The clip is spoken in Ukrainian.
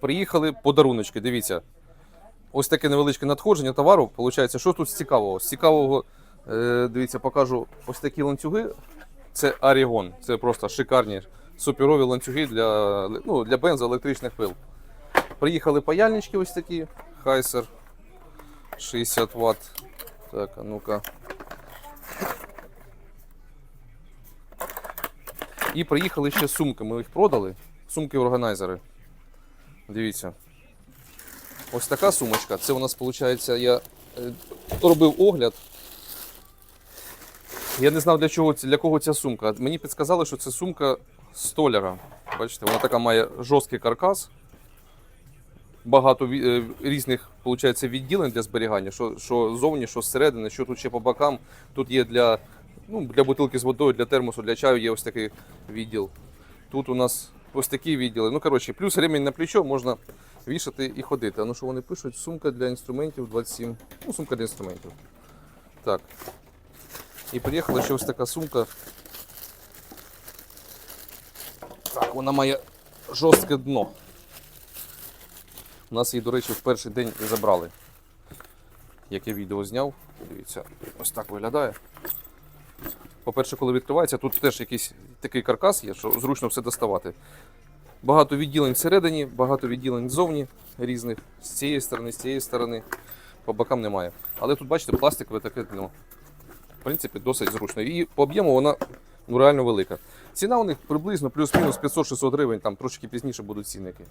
приїхали подаруночки. Дивіться. Ось таке невеличке надходження товару. Получається, що тут з цікавого? З цікавого, е, дивіться, покажу ось такі ланцюги. Це Арігон. Це просто шикарні суперові ланцюги для, ну, для бензоелектричних пил. Приїхали паяльнички ось такі. Хайсер 60 Вт. Так, а ну-ка. І приїхали ще сумки. Ми їх продали. Сумки-органайзери. Дивіться. Ось така сумочка. Це у нас виходить, я е, робив огляд. Я не знав для чого для кого ця сумка. Мені підказали, що це сумка столяра. Бачите, вона така має жорсткий каркас. Багато е, різних виходить, відділень для зберігання, що, що зовні, що зсередини, що тут ще по бокам. Тут є для, ну, для бутилки з водою, для термосу, для чаю є ось такий відділ. Тут у нас ось такі відділи. Ну, коротше, плюс ремінь на плечо можна вішати і ходити. А ну що вони пишуть? Сумка для інструментів 27. Ну, сумка для інструментів. Так. І приїхала ще ось така сумка. Так, вона має жорстке дно. У нас її, до речі, в перший день і забрали. Як я відео зняв, дивіться, ось так виглядає. По-перше, коли відкривається, тут теж якийсь такий каркас є, що зручно все доставати. Багато відділень всередині, багато відділень ззовні різних, з цієї сторони, з цієї сторони. По бокам немає. Але тут, бачите, пластикове таке дно. В принципі, досить зручно. І по об'єму вона ну, реально велика. Ціна у них приблизно плюс-мінус 500-600 гривень, там трошки пізніше будуть цінники.